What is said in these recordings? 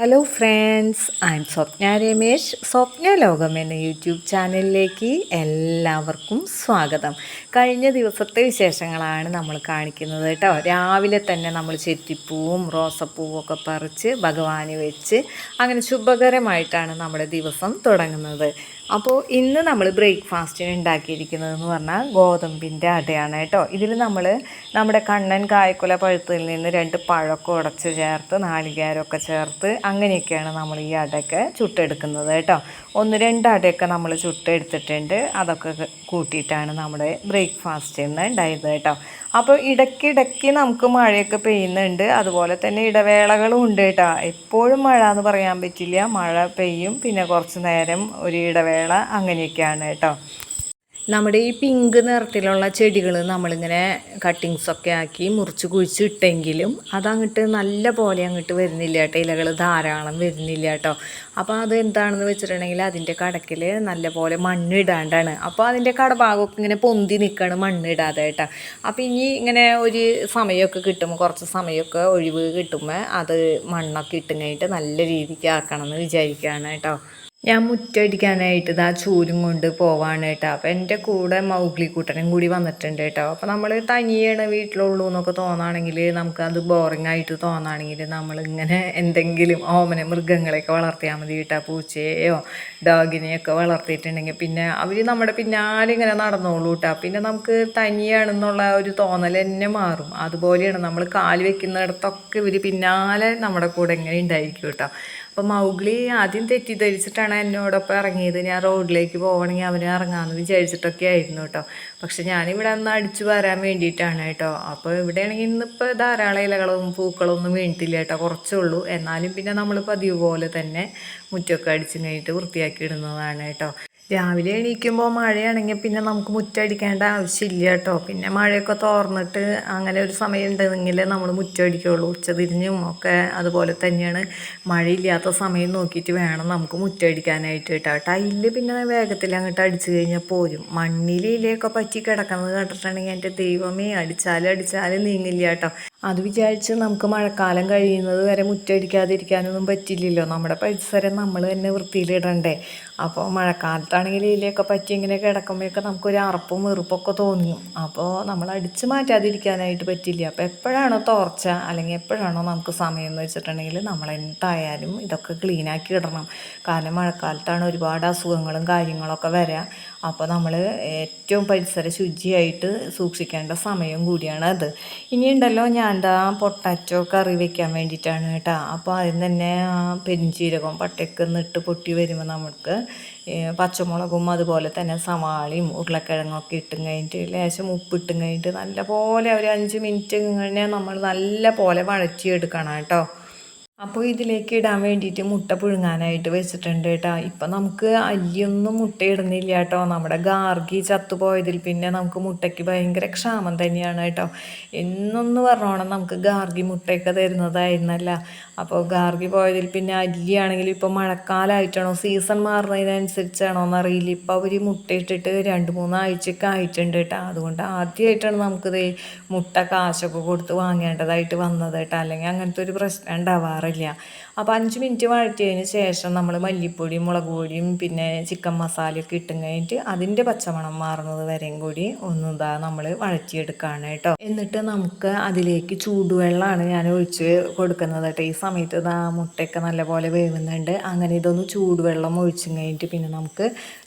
Hello friends I am Swapna Ramesh Swapna ലോകം എന്ന YouTube ചാനലിലേക്ക് എല്ലാവർക്കും സ്വാഗതം. കഴിഞ്ഞ ദിവസത്തെ വിശേഷങ്ങളാണ് നമ്മൾ കാണിക്കുന്നത് കേട്ടോ. രാവിലെ തന്നെ നമ്മൾ ചെത്തിപ്പൂവും റോസപ്പൂവും ഒക്കെ പറിച്ച് ഭഗവാന് വെച്ച് അങ്ങനെ ശുഭകരമായിട്ടാണ് നമ്മുടെ ദിവസം തുടങ്ങുന്നത്. അപ്പോൾ ഇന്ന് നമ്മൾ ബ്രേക്ക്ഫാസ്റ്റിന് ഉണ്ടാക്കിയിരിക്കുന്നതെന്ന് പറഞ്ഞാൽ ഗോതമ്പിന്റെ അടയാണ് കേട്ടോ. ഇതിൽ നമ്മൾ നമ്മുടെ കണ്ണൻ കായ്ക്കുല പഴുത്തിൽ നിന്ന് രണ്ട് പഴമൊക്കെ ഉടച്ച് ചേർത്ത് നാളികേരമൊക്കെ ചേർത്ത് അങ്ങനെയൊക്കെയാണ് നമ്മൾ ഈ അടയൊക്കെ ചുട്ടെടുക്കുന്നത് കേട്ടോ. ഒന്ന് രണ്ട് അടയൊക്കെ നമ്മൾ ചുട്ടെടുത്തിട്ടുണ്ട്. അതൊക്കെ കൂട്ടിയിട്ടാണ് നമ്മുടെ ബ്രേക്ക്ഫാസ്റ്റ് ഇന്ന് ഉണ്ടായത് കേട്ടോ. അപ്പോൾ ഇടയ്ക്കിടയ്ക്ക് നമുക്ക് മഴയൊക്കെ പെയ്യുന്നുണ്ട്. അതുപോലെ തന്നെ ഇടവേളകളും ഉണ്ട് കേട്ടോ. എപ്പോഴും മഴ എന്ന് പറയാൻ പറ്റില്ല. മഴ പെയ്യും. പിന്നെ കുറച്ച് നേരം ഒരു ഇടവേള അങ്ങനെയൊക്കെയാണ് കേട്ടോ. നമ്മുടെ ഈ പിങ്ക് നിറത്തിലുള്ള ചെടികൾ നമ്മളിങ്ങനെ കട്ടിങ്സൊക്കെ ആക്കി മുറിച്ച് കുഴിച്ചിട്ടെങ്കിലും അതങ്ങോട്ട് നല്ല പോലെ അങ്ങോട്ട് വരുന്നില്ല കേട്ടോ. ഇലകൾ ധാരാളം വരുന്നില്ല കേട്ടോ. അപ്പോൾ അത് എന്താണെന്ന് വെച്ചിട്ടുണ്ടെങ്കിൽ അതിന്റെ കടക്കിൽ നല്ല പോലെ മണ്ണ് ഇടാണ്ടാണ്. അപ്പോൾ അതിന്റെ കടഭാഗമൊക്കെ ഇങ്ങനെ പൊന്തി നിൽക്കുകയാണ് മണ്ണ് ഇടാതെ കേട്ടോ. അപ്പോൾ ഇനി ഇങ്ങനെ ഒരു സമയമൊക്കെ കിട്ടുമ്പോൾ കുറച്ച് സമയമൊക്കെ ഒഴിവ് കിട്ടുമ്പോൾ അത് മണ്ണൊക്കെ ഇട്ടും കഴിഞ്ഞിട്ട് നല്ല രീതിക്ക് ആക്കണം എന്ന് വിചാരിക്കുകയാണ് കേട്ടോ. ഞാൻ മുറ്റടിക്കാനായിട്ട് ഇതാ ചൂലും കൊണ്ട് പോവാണ് കേട്ടോ. അപ്പം എന്റെ കൂടെ മൗഗ്ലിക്കൂട്ടനും കൂടി വന്നിട്ടുണ്ട് കേട്ടോ. അപ്പം നമ്മൾ തനിയാണ് വീട്ടിലുള്ളൂ എന്നൊക്കെ തോന്നുകയാണെങ്കിൽ നമുക്കത് ബോറിംഗ് ആയിട്ട് തോന്നുകയാണെങ്കിൽ നമ്മളിങ്ങനെ എന്തെങ്കിലും ഓമന മൃഗങ്ങളെയൊക്കെ വളർത്തിയാൽ മതി കേട്ടോ. പൂച്ചയെയോ ഡോഗിനെയൊക്കെ വളർത്തിയിട്ടുണ്ടെങ്കിൽ പിന്നെ അവർ നമ്മുടെ പിന്നാലെ ഇങ്ങനെ നടന്നോളൂ കേട്ടോ. പിന്നെ നമുക്ക് തനിയാണെന്നുള്ള ഒരു തോന്നൽ തന്നെ മാറും. അതുപോലെയാണ് നമ്മൾ കാൽ വെക്കുന്നിടത്തൊക്കെ ഇവർ പിന്നാലെ നമ്മുടെ കൂടെ ഇങ്ങനെ ഉണ്ടായിരിക്കും കേട്ടോ. അപ്പോൾ മൗഗ്ലി ആദ്യം തെറ്റിദ്ധരിച്ചിട്ടാണ് എന്നോടൊപ്പം ഇറങ്ങിയത്. ഞാൻ റോഡിലേക്ക് പോകണമെങ്കിൽ അവന് ഇറങ്ങാമെന്ന് വിചാരിച്ചിട്ടൊക്കെ ആയിരുന്നു കേട്ടോ. പക്ഷെ ഞാനിവിടെ ഒന്ന് അടിച്ചു വരാൻ വേണ്ടിയിട്ടാണ് കേട്ടോ. അപ്പോൾ ഇവിടെയാണെങ്കിൽ ഇന്നിപ്പോൾ ധാരാളം ഇലകളും പൂക്കളൊന്നും വീണിട്ടില്ല കേട്ടോ. കുറച്ചേ ഉള്ളൂ. എന്നാലും പിന്നെ നമ്മൾ പതിവ് പോലെ തന്നെ മുറ്റമൊക്കെ അടിച്ചു കഴിഞ്ഞിട്ട് വൃത്തിയാക്കി ഇടുന്നതാണ് കേട്ടോ. രാവിലെ എണീക്കുമ്പോൾ മഴയാണെങ്കിൽ പിന്നെ നമുക്ക് മുറ്റടിക്കേണ്ട ആവശ്യമില്ല കേട്ടോ. പിന്നെ മഴയൊക്കെ തോർന്നിട്ട് അങ്ങനെ ഒരു സമയം ഉണ്ടെങ്കിൽ നമ്മൾ മുറ്റടിക്കുള്ളൂ. ഉച്ചതിരിഞ്ഞും ഒക്കെ അതുപോലെ തന്നെയാണ്. മഴയില്ലാത്ത സമയം നോക്കിയിട്ട് വേണം നമുക്ക് മുറ്റടിക്കാനായിട്ട് കേട്ടോ. ടൈലിൽ പിന്നെ വേഗത്തിൽ അങ്ങോട്ട് അടിച്ചു കഴിഞ്ഞാൽ പോരും. മണ്ണിലൊക്കെ പറ്റി കിടക്കുന്നത് കണ്ടിട്ടുണ്ടെങ്കിൽ എന്റെ ദൈവമേ അടിച്ചാലും അടിച്ചാലും നീങ്ങില്ല കേട്ടോ. അത് വിചാരിച്ച് നമുക്ക് മഴക്കാലം കഴിയുന്നത് വരെ മുറ്റടിക്കാതിരിക്കാനൊന്നും പറ്റില്ലല്ലോ. നമ്മുടെ പരിസരം നമ്മൾ തന്നെ വൃത്തിയിലിടണ്ടേ. അപ്പോൾ മഴക്കാലത്താണെങ്കിൽ ഇതിലൊക്കെ പറ്റി ഇങ്ങനെ കിടക്കുമ്പോഴൊക്കെ നമുക്കൊരു അറപ്പും വെറുപ്പൊക്കെ തോന്നും. അപ്പോൾ നമ്മൾ അടിച്ച് മാറ്റാതിരിക്കാനായിട്ട് പറ്റില്ല. അപ്പോൾ എപ്പോഴാണോ തോർച്ച അല്ലെങ്കിൽ എപ്പോഴാണോ നമുക്ക് സമയം എന്ന് വെച്ചിട്ടുണ്ടെങ്കിൽ നമ്മൾ എന്തായാലും ഇതൊക്കെ ക്ലീനാക്കി ഇടണം. കാരണം മഴക്കാലത്താണ് ഒരുപാട് അസുഖങ്ങളും കാര്യങ്ങളൊക്കെ വരിക അപ്പോൾ നമ്മൾ ഏറ്റവും പരിസര ശുചിയായിട്ട് സൂക്ഷിക്കേണ്ട സമയം കൂടിയാണ് അത്. ഇനിയുണ്ടല്ലോ ഞാൻ എന്താ പൊട്ടാറ്റോ കറി വെക്കാൻ വേണ്ടിയിട്ടാണ് കേട്ടോ. അപ്പോൾ ആദ്യം തന്നെ പെരിഞ്ചീരകം പട്ടയൊക്കെ നിട്ട് പൊട്ടി വരുമ്പോൾ നമുക്ക് പച്ചമുളകും അതുപോലെ തന്നെ സവാളയും ഉരുളക്കിഴങ്ങൊക്കെ ഇട്ടും കഴിഞ്ഞിട്ട് ലേശം ഉപ്പിട്ടും കഴിഞ്ഞിട്ട് നല്ല പോലെ ഒരു അഞ്ച് മിനിറ്റ് ഇങ്ങനെ നമ്മൾ നല്ല പോലെ വഴറ്റിയെടുക്കണം കേട്ടോ. അപ്പോൾ ഇതിലേക്ക് ഇടാൻ വേണ്ടിയിട്ട് മുട്ട പുഴുങ്ങാനായിട്ട് വെച്ചിട്ടുണ്ട് കേട്ടോ. ഇപ്പം നമുക്ക് അല്ലിയൊന്നും മുട്ട ഇടുന്നില്ല കേട്ടോ. നമ്മുടെ ഗാർഗി ചത്തുപോയതിൽ പിന്നെ നമുക്ക് മുട്ടയ്ക്ക് ഭയങ്കര ക്ഷാമം തന്നെയാണ് കേട്ടോ. എന്നൊന്ന് പറഞ്ഞോണം നമുക്ക് ഗാർഗി മുട്ടയൊക്കെ തരുന്നതായിരുന്നല്ല. അപ്പോൾ ഗാർഗി പോയതിൽ പിന്നെ അരിയാണെങ്കിൽ ഇപ്പോൾ മഴക്കാലമായിട്ടാണോ സീസൺ മാറുന്നതിനനുസരിച്ചാണോ എന്നറിയില്ല. ഇപ്പോൾ അവർ മുട്ടയിട്ടിട്ട് രണ്ട് മൂന്ന് ആഴ്ചയൊക്കെ ആയിട്ടുണ്ട് കേട്ടോ. അതുകൊണ്ട് ആദ്യമായിട്ടാണ് നമുക്കിത് മുട്ട കാശൊക്കെ കൊടുത്ത് വാങ്ങേണ്ടതായിട്ട് വന്നത് കേട്ടോ. അല്ലെങ്കിൽ അങ്ങനത്തെ ഒരു പ്രശ്നം ഉണ്ടാവാറ് ചെയ്യാറില്ല അപ്പോൾ അഞ്ച് മിനിറ്റ് വഴറ്റിയതിന് ശേഷം നമ്മൾ മല്ലിപ്പൊടിയും മുളക് പൊടിയും പിന്നെ ചിക്കൻ മസാലയൊക്കെ ഇട്ടും കഴിഞ്ഞിട്ട് അതിന്റെ പച്ചമണം മാറുന്നത് വരെയും കൂടി ഒന്ന് ഇതാ നമ്മൾ വഴറ്റിയെടുക്കുകയാണ് കേട്ടോ. എന്നിട്ട് നമുക്ക് അതിലേക്ക് ചൂടുവെള്ളമാണ് ഞാൻ ഒഴിച്ച് കൊടുക്കുന്നത് കേട്ടോ. ഈ സമയത്ത് ഇതാ മുട്ടയൊക്കെ നല്ലപോലെ വേവുന്നുണ്ട്. അങ്ങനെ ഇതൊന്ന് ചൂടുവെള്ളം ഒഴിച്ചും കഴിഞ്ഞിട്ട് പിന്നെ നമുക്ക്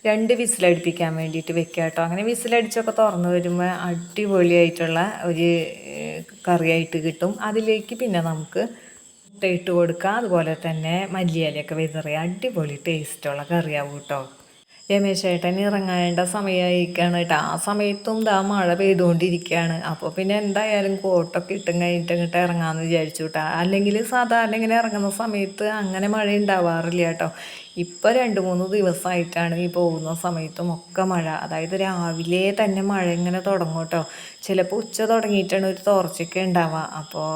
രണ്ട് വിസിലടിപ്പിക്കാൻ വേണ്ടിയിട്ട് വെക്കുക കേട്ടോ. അങ്ങനെ വിസിലടിച്ചൊക്കെ തുറന്നു വരുമ്പോൾ അടിപൊളിയായിട്ടുള്ള ഒരു കറിയായിട്ട് കിട്ടും. അതിലേക്ക് പിന്നെ നമുക്ക് ഇട്ട് കൊടുക്കുക അതുപോലെ തന്നെ മല്ലിയിലയൊക്കെ വിതറിയ അടിപൊളി ടേസ്റ്റുള്ള കറിയാവും കേട്ടോ രമേശ് ഏട്ടൻ ഇറങ്ങേണ്ട സമയമായിരിക്കുകയാണ് കേട്ടോ ആ സമയത്തും ദാ മഴ പെയ്തുകൊണ്ടിരിക്കുകയാണ് അപ്പോൾ പിന്നെ എന്തായാലും കോട്ടൊക്കെ ഇട്ടും കഴിഞ്ഞിട്ട് ഇങ്ങോട്ട് ഇറങ്ങാമെന്ന് വിചാരിച്ചു കേട്ടോ അല്ലെങ്കിൽ സാധാരണ ഇങ്ങനെ ഇറങ്ങുന്ന സമയത്ത് അങ്ങനെ മഴ ഉണ്ടാവാറില്ല കേട്ടോ ഇപ്പോൾ രണ്ട് മൂന്ന് ദിവസമായിട്ടാണ് ഈ പോകുന്ന സമയത്തും ഒക്കെ മഴ. അതായത് രാവിലെ തന്നെ മഴ ഇങ്ങനെ തുടങ്ങും കേട്ടോ. ചിലപ്പോൾ ഉച്ച തുടങ്ങിയിട്ടാണ് ഒരു തോർച്ചയൊക്കെ ഉണ്ടാവുക. അപ്പോൾ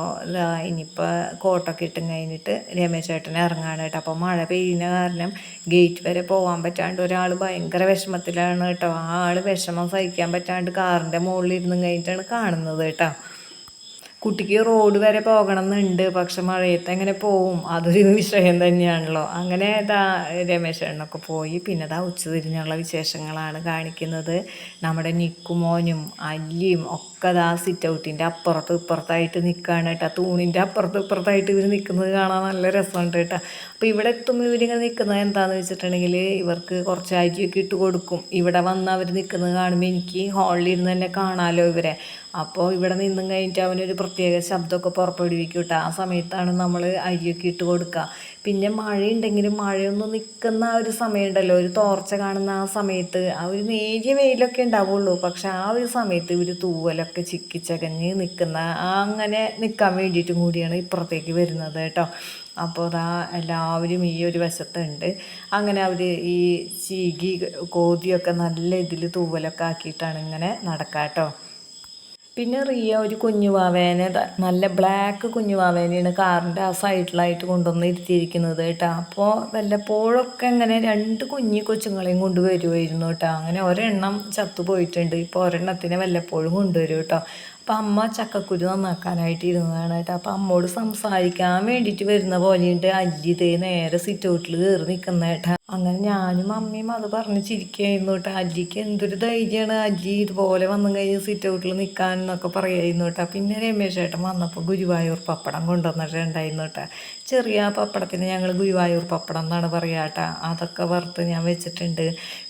ഇനിയിപ്പോൾ കോട്ടൊക്കെ ഇട്ടും കഴിഞ്ഞിട്ട് രമേശ് ചേട്ടൻ ഇറങ്ങാണ് കേട്ടോ. അപ്പോൾ മഴ പെയ്യുന്ന കാരണം ഗേറ്റ് വരെ പോകാൻ പറ്റാണ്ട് ഒരാൾ ഭയങ്കര വിഷമത്തിലാണ് കേട്ടോ. ആ ആൾ വിഷമം സഹിക്കാൻ പറ്റാണ്ട് കാറിന്റെ മുകളിൽ ഇരുന്നും കഴിഞ്ഞിട്ടാണ് കാണുന്നത് കേട്ടോ. കുട്ടിക്ക് റോഡ് വരെ പോകണം എന്നുണ്ട് പക്ഷെ മഴയത്ത് എങ്ങനെ പോവും? അതൊരു വിഷയം തന്നെയാണല്ലോ. അങ്ങനെ ഇതാ രമേശണ്ണൊക്കെ പോയി. പിന്നെ ഇതാ ഉച്ചതിരിഞ്ഞുള്ള വിശേഷങ്ങളാണ് കാണിക്കുന്നത്. നമ്മുടെ നിക്കുമോനും അല്ലിയും ഒക്കെ ഇതാ സിറ്റ് ഔട്ടിന്റെ അപ്പുറത്ത് ഇപ്പുറത്തായിട്ട് നിൽക്കുകയാണ് കേട്ടോ. തൂണിന്റെ അപ്പുറത്ത് ഇപ്പുറത്തായിട്ട് ഇവർ നിൽക്കുന്നത് കാണാൻ നല്ല രസമുണ്ട് കേട്ടോ. അപ്പോൾ ഇവിടെ എത്തുമ്പോൾ ഇവരിങ്ങനെ നിൽക്കുന്നത് എന്താണെന്ന് വെച്ചിട്ടുണ്ടെങ്കിൽ ഇവർക്ക് കുറച്ച് അരിയൊക്കെ ഇട്ട് കൊടുക്കും. ഇവിടെ വന്ന് അവർ നിൽക്കുന്നത് കാണുമ്പോൾ എനിക്ക് ഹാളിൽ ഇരുന്ന് തന്നെ കാണാമല്ലോ ഇവരെ. അപ്പോൾ ഇവിടെ നിന്നും കഴിഞ്ഞിട്ട് അവനൊരു പ്രത്യേക ശബ്ദമൊക്കെ പുറപ്പെടുവിക്കും കേട്ടോ. ആ സമയത്താണ് നമ്മൾ അരിയൊക്കെ ഇട്ട് കൊടുക്കുക. പിന്നെ മഴയുണ്ടെങ്കിലും മഴയൊന്നും നിൽക്കുന്ന ആ ഒരു സമയമുണ്ടല്ലോ. ഒരു തോർച്ച കാണുന്ന ആ സമയത്ത്. ആ ഒരു നേരിയ വെയിലൊക്കെ ഉണ്ടാവുള്ളൂ. പക്ഷെ ആ ഒരു സമയത്ത് ഇവർ തൂവലൊക്കെ ചിക്കിച്ചകഞ്ഞ് നിൽക്കുന്ന അങ്ങനെ നിൽക്കാൻ വേണ്ടിയിട്ടും കൂടിയാണ് ഇപ്പുറത്തേക്ക് വരുന്നത് കേട്ടോ. അപ്പോൾ അതാ എല്ലാവരും ഈ ഒരു വശത്തുണ്ട്. അങ്ങനെ അവർ ഈ ചീകി കോതിയൊക്കെ നല്ല ഇതിൽ തൂവലൊക്കെ ആക്കിയിട്ടാണ് ഇങ്ങനെ നടക്കാട്ടോ പിന്നെ റിയ ഒരു കുഞ്ഞു കുഞ്ഞുവാവേനെ നല്ല ബ്ലാക്ക് കുഞ്ഞു കുഞ്ഞുവാവേനെയാണ് കാറിന്റെ ആ സൈഡിലായിട്ട് കൊണ്ടുവന്ന് ഇരുത്തിയിരിക്കുന്നത് കേട്ടോ. അപ്പോൾ വല്ലപ്പോഴൊക്കെ ഇങ്ങനെ രണ്ട് കുഞ്ഞു കൊച്ചുങ്ങളെയും കൊണ്ടുവരുമായിരുന്നു കേട്ടോ. അങ്ങനെ ഒരെണ്ണം ചത്തുപോയിട്ടുണ്ട്. ഇപ്പോൾ ഒരെണ്ണത്തിനെ വല്ലപ്പോഴും കൊണ്ടുവരും കേട്ടോ. അപ്പം അമ്മ ചക്കക്കുരു നന്നാക്കാനായിട്ട് ഇരുന്നതാണ് കേട്ടോ. അപ്പം അമ്മോട് സംസാരിക്കാൻ വേണ്ടിയിട്ട് വരുന്ന പോലെയുണ്ട്. അല്ലിതേ നേരെ സിറ്റ് ഔട്ടിൽ കയറി നിൽക്കുന്ന കേട്ടാ. അങ്ങനെ ഞാനും അമ്മയും അത് പറഞ്ഞ് ചിരിക്കുകയായിരുന്നു കേട്ടോ. അല്ലിക്ക് എന്തൊരു ധൈര്യമാണ്. അല്ലി ഇതുപോലെ വന്നു കഴിഞ്ഞ് സിറ്റ് ഔട്ടിൽ നിൽക്കാൻ എന്നൊക്കെ പറയായിരുന്നു കേട്ടോ. പിന്നെ രമേശ് ഏട്ടൻ വന്നപ്പോൾ ഗുരുവായൂർ പപ്പടം കൊണ്ടുവന്നിട്ടുണ്ടായിരുന്നു കേട്ടോ. ചെറിയ പപ്പടത്തിന് ഞങ്ങൾ ഗുരുവായൂർ പപ്പടം എന്നാണ് പറയുക കേട്ടോ. അതൊക്കെ വറുത്ത് ഞാൻ വെച്ചിട്ടുണ്ട്.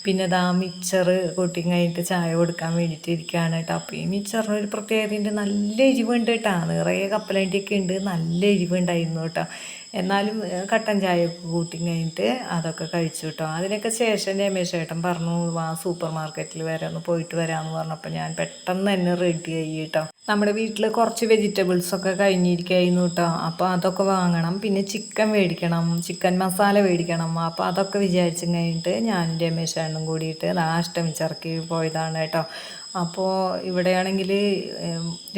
പിന്നെ ഇതാ മിച്ചർ കൂട്ടി കഴിഞ്ഞിട്ട് ചായ കൊടുക്കാൻ വേണ്ടിയിട്ട് ഇരിക്കുകയാണ് കേട്ടോ. അപ്പോൾ ഈ മിച്ചറിന് ഒരു പ്രത്യേകതയുണ്ട് നല്ല എരിവുണ്ട് കേട്ടോ. നിറയെ കപ്പലണ്ടിയൊക്കെ ഉണ്ട്. നല്ല എരിവുണ്ടായിരുന്നു കേട്ടോ. എന്നാലും കട്ടൻ ചായയൊക്കെ കൂട്ടി കഴിഞ്ഞിട്ട് അതൊക്കെ കഴിച്ചു കേട്ടോ. അതിനൊക്കെ ശേഷം രമേശ് ചേട്ടൻ പറഞ്ഞു വാ സൂപ്പർ മാർക്കറ്റിൽ വരെ ഒന്ന് പോയിട്ട് വരാമെന്ന് പറഞ്ഞപ്പോൾ ഞാൻ പെട്ടെന്ന് തന്നെ റെഡി ആയി കേട്ടോ. നമ്മുടെ വീട്ടിൽ കുറച്ച് വെജിറ്റബിൾസൊക്കെ കഴിഞ്ഞിരിക്കുന്നു കേട്ടോ. അപ്പോൾ അതൊക്കെ വാങ്ങണം. പിന്നെ ചിക്കൻ മേടിക്കണം. ചിക്കൻ മസാല മേടിക്കണം. അപ്പോൾ അതൊക്കെ വിചാരിച്ചു കഴിഞ്ഞിട്ട് ഞാനും രമേശ് ചേട്ടനും കൂടിയിട്ട് അഷ്ടമിച്ചിറക്കി പോയതാണ് കേട്ടോ. അപ്പോൾ ഇവിടെയാണെങ്കിൽ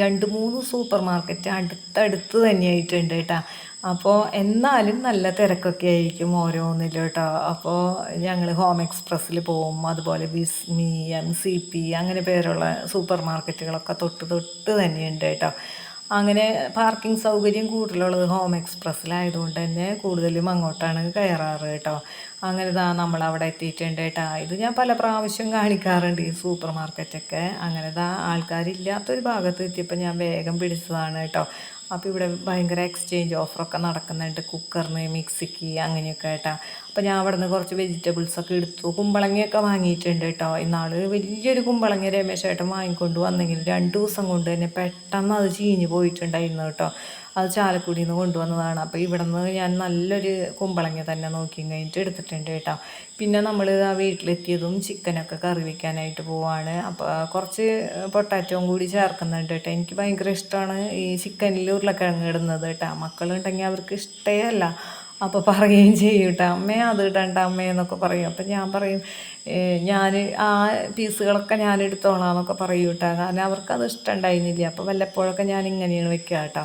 രണ്ട് മൂന്ന് സൂപ്പർ മാർക്കറ്റ് അടുത്തടുത്ത് തന്നെയായിട്ടുണ്ട് കേട്ടോ. അപ്പോൾ എന്നാലും നല്ല തിരക്കൊക്കെ ആയിരിക്കും ഓരോന്നിലും കേട്ടോ. അപ്പോൾ ഞങ്ങൾ ഹോം എക്സ്പ്രസ്സിൽ പോവും അതുപോലെ ബിസ്മി എം സി പി അങ്ങനെ പേരുള്ള സൂപ്പർ മാർക്കറ്റുകളൊക്കെ തൊട്ട് തൊട്ട് തന്നെയുണ്ട് കേട്ടോ. അങ്ങനെ പാർക്കിംഗ് സൗകര്യം കൂടുതലുള്ളത് ഹോം എക്സ്പ്രസ്സിലായതുകൊണ്ട് തന്നെ കൂടുതലും അങ്ങോട്ടാണ് കയറാറ് കേട്ടോ. അങ്ങനെ ഇതാ നമ്മൾ അവിടെ എത്തിയിട്ടുണ്ട് കേട്ടോ. ഇത് ഞാൻ പല പ്രാവശ്യം കാണിക്കാറുണ്ട് ഈ സൂപ്പർ മാർക്കറ്റൊക്കെ അങ്ങനെ ഇതാ ആൾക്കാരില്ലാത്തൊരു ഭാഗത്ത് എത്തിയപ്പോൾ ഞാൻ വേഗം പിടിച്ചതാണ് കേട്ടോ. അപ്പോൾ ഇവിടെ ഭയങ്കര എക്സ്ചേഞ്ച് ഓഫറൊക്കെ നടക്കുന്നുണ്ട്. കുക്കറിന് മിക്സിക്ക് അങ്ങനെയൊക്കെ ആയിട്ടാണ് അപ്പോൾ ഞാൻ അവിടെ നിന്ന് കുറച്ച് വെജിറ്റബിൾസൊക്കെ എടുത്തു. കുമ്പളങ്ങയൊക്കെ വാങ്ങിയിട്ടുണ്ട് കേട്ടോ. ഇന്നാൾ വലിയൊരു കുമ്പളങ്ങ രമേശ് ഏട്ടൻ വാങ്ങിക്കൊണ്ട് വന്നെങ്കിൽ രണ്ട് ദിവസം കൊണ്ട് തന്നെ പെട്ടെന്ന് അത് ചീഞ്ഞ് പോയിട്ടുണ്ടായിരുന്നു കേട്ടോ. അത് ചാലക്കുടിയിൽ നിന്ന് കൊണ്ടുവന്നതാണ്. അപ്പോൾ ഇവിടെ നിന്ന് ഞാൻ നല്ലൊരു കുമ്പളങ്ങ തന്നെ നോക്കി കഴിഞ്ഞിട്ട് എടുത്തിട്ടുണ്ട് കേട്ടോ. പിന്നെ നമ്മൾ ആ വീട്ടിലെത്തിയതും ചിക്കനൊക്കെ കറി വയ്ക്കാനായിട്ട് പോവാണ്. അപ്പോൾ കുറച്ച് പൊട്ടാറ്റവും കൂടി ചേർക്കുന്നുണ്ട് കേട്ടോ. എനിക്ക് ഭയങ്കര ഇഷ്ടമാണ് ഈ ചിക്കനിൽ ഉരുളക്കിഴങ്ങ് ഇടുന്നത് കേട്ടോ. മക്കളുണ്ടെങ്കിൽ അവർക്ക് ഇഷ്ടേ അല്ല. അപ്പോൾ പറയുകയും ചെയ്യും കേട്ടോ. അമ്മേ അത് ഇടണ്ട അമ്മേ എന്നൊക്കെ പറയും. അപ്പം ഞാൻ പറയും ഞാൻ ആ പീസുകളൊക്കെ ഞാൻ എടുത്തോളാം എന്നൊക്കെ പറയും കേട്ടോ. കാരണം അവർക്കത് ഇഷ്ടം ഉണ്ടായിരുന്നില്ല. അപ്പോൾ വല്ലപ്പോഴൊക്കെ ഞാൻ ഇങ്ങനെയാണ് വെക്കുക കേട്ടോ.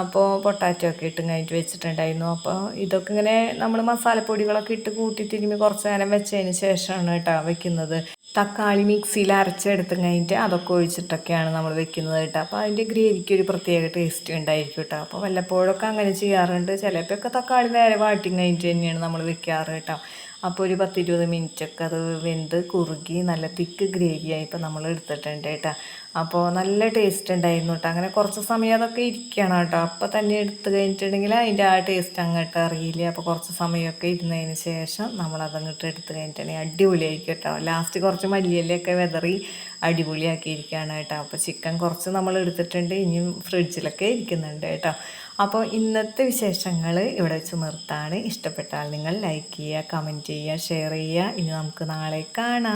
അപ്പോൾ പൊട്ടാറ്റോ ഒക്കെ ഇട്ട് കഴിഞ്ഞിട്ട് വെച്ചിട്ടുണ്ടായിരുന്നു. അപ്പോൾ ഇതൊക്കെ ഇങ്ങനെ നമ്മൾ മസാലപ്പൊടികളൊക്കെ ഇട്ട് കൂട്ടി തിരുമ്മി കുറച്ച് നേരം വെച്ചതിന് ശേഷമാണ് കേട്ടോ വെക്കുന്നത്. തക്കാളി മിക്സിയിൽ അരച്ചെടുത്ത് കഴിഞ്ഞിട്ട് അതൊക്കെ ഒഴിച്ചിട്ടൊക്കെയാണ് നമ്മൾ വെക്കുന്നത് കേട്ടോ. അപ്പോൾ അതിന്റെ ഗ്രേവിക്ക് ഒരു പ്രത്യേക ടേസ്റ്റ് ഉണ്ടായിരിക്കും കേട്ടോ. അപ്പോൾ വല്ലപ്പോഴൊക്കെ അങ്ങനെ ചെയ്യാറുണ്ട്. ചിലപ്പോഴൊക്കെ തക്കാളി നേരെ വാട്ടി കഴിഞ്ഞിട്ട് തന്നെയാണ് നമ്മൾ വെക്കാറ് കേട്ടോ. അപ്പോൾ ഒരു പത്തിരുപത് മിനിറ്റൊക്കെ അത് വെന്ത് കുറുകി നല്ല തിക്ക് ഗ്രേവിയായി ഇപ്പോൾ നമ്മൾ എടുത്തിട്ടുണ്ട് കേട്ടോ. അപ്പോൾ നല്ല ടേസ്റ്റ് ഉണ്ടായിരുന്നു കേട്ടോ. അങ്ങനെ കുറച്ച് സമയം അതൊക്കെ ഇരിക്കണം കേട്ടോ. അപ്പോൾ തന്നെ എടുത്ത് കഴിഞ്ഞിട്ടുണ്ടെങ്കിൽ അതിന്റെ ആ ടേസ്റ്റ് അങ്ങോട്ട് അറിയില്ല. അപ്പോൾ കുറച്ച് സമയമൊക്കെ ഇരുന്നതിന് ശേഷം നമ്മളതങ്ങോട്ട് എടുത്ത് കഴിഞ്ഞിട്ടുണ്ടെങ്കിൽ അടിപൊളിയായിരിക്കും കേട്ടോ. ലാസ്റ്റ് കുറച്ച് മല്ലിയിലൊക്കെ വെതറി അടിപൊളിയാക്കിയിരിക്കുകയാണ് കേട്ടോ. അപ്പോൾ ചിക്കൻ കുറച്ച് നമ്മൾ എടുത്തിട്ടുണ്ട്. ഇനിയും ഫ്രിഡ്ജിലൊക്കെ ഇരിക്കുന്നുണ്ട് കേട്ടോ. അപ്പോൾ ഇന്നത്തെ വിശേഷങ്ങൾ ഇവിടെ വെച്ച് നിർത്താണ്. ഇഷ്ടപ്പെട്ടാൽ നിങ്ങൾ ലൈക്ക് ചെയ്യുക കമന്റ് ചെയ്യുക ഷെയർ ചെയ്യുക. ഇനി നമുക്ക് നാളെ കാണാം.